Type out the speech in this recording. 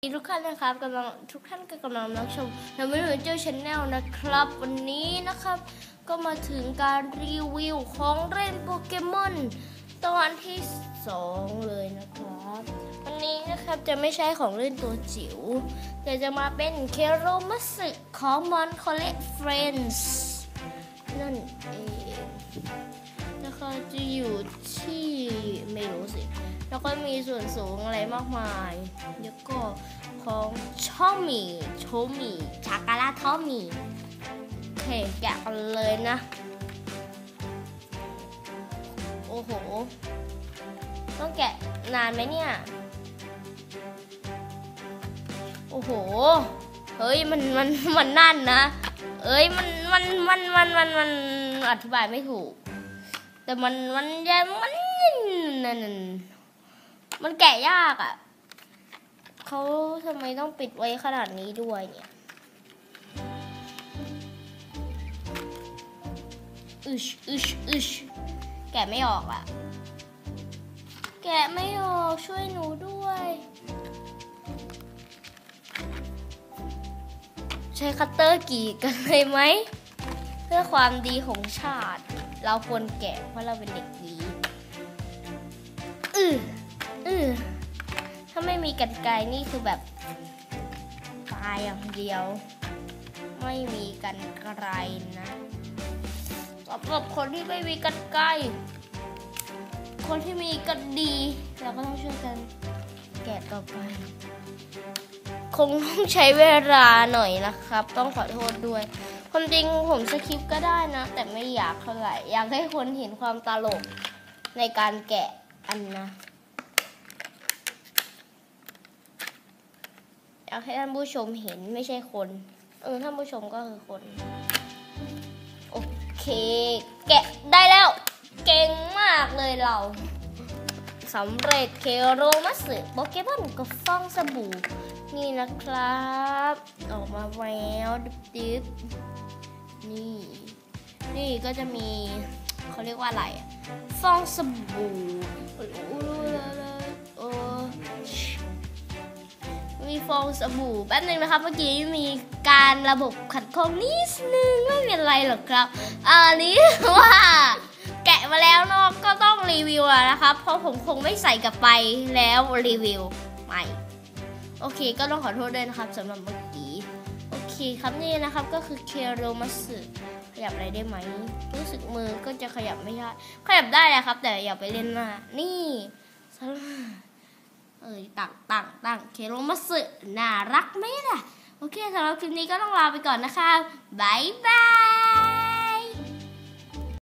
ทุกท่านนะครับกำลังทุกท่านก็กำลังรับชมนามิโนเจอร์ชาแนลนะครับ วันนี้นะครับ ก็มาถึงการรีวิวของเล่นโปเกมอนตอนที่สองเลยนะครับ วันนี้นะครับจะไม่ใช่ของเล่นตัวจิ๋วแต่จะมาเป็นเคโรมัสึของมอนคอเลตเฟรนส์นั่นเองนะคะจะอยู่ที่ไม่รู้สิ แล้วก็มีส่วนสูงอะไรมากมาย แล้วก็ของช่อหมี่โชหมี่ชากาลาท่อหมี่โอเคแกะกันเลยนะ โอ้โห ต้องแกะนานไหมเนี่ย โอ้โห เฮ้ยมันมันมันนั่นนะ เอ้ยมันมันมันมันมันมันอธิบายไม่ถูก แต่มันมันยังมันนั่น มันแกะยากอะ่ะเขาทำไมต้องปิดไว้ขนาดนี้ด้วยเนี่ยอึชอึชอึชแกะไม่ออกอะ่ะ แกะไม่ออกช่วยหนูด้วย ใช้คัตเตอร์กรีดกันเลยไหม เพื่อความดีของชาติ เราควรแกะเพราะเราเป็นเด็กดีอือ ออถ้าไม่มีกันไกรนี่คือแบบตายอย่างเดียว ไม่มีกันไกรนะสำหรับคนที่ไม่มีกันไกรคนที่มีกันดี เราก็ต้องช่วยกันแกะต่อไป คงต้องใช้เวลาหน่อยนะครับ ต้องขอโทษด้วยความจริงผมสคริปต์ก็ได้นะ แต่ไม่อยากเท่าไหร่อยากให้คนเห็นความตลกในการแกะอันนะ อยากให้ท่านผู้ชมเห็นไม่ใช่คน เออท่านผู้ชมก็คือคน โอเค แกะได้แล้ว เก่งมากเลยเราสำเร็จเคโรมัสึโปเกมอนกับฟองสบู่ นี่นะครับ ออกมาแล้วดิบๆนี่ นี่ก็จะมีเขาเรียกว่าอะไรฟองสบู่ ฟองสบู่แป๊บนึงนะครับ เมื่อกี้มีการระบบขัดข้องนิดนึงไม่เป็นไรหรอกครับอันนี้ว่าแกะมาแล้วเนาะก็ต้องรีวิวแล้วนะครับ เพราะผมคงไม่ใส่กลับไปแล้วรีวิวใหม่โอเค ก็ต้องขอโทษด้วยนะครับสำหรับเมื่อกี้โอเคครับนี่นะครับก็คือเคโรมัสึขยับอะไรได้ไหมรู้สึกมือก็จะขยับไม่ได้ขยับได้แหละครับ แต่อย่าไปเล่นหน้านี่สำหรับ เอ้ยตั้งตั้งตั้งเคโรมาสึน่ารักไหมล่ะ โอเคสำหรับคลิปนี้ก็ต้องลาไปก่อนนะคะบายบาย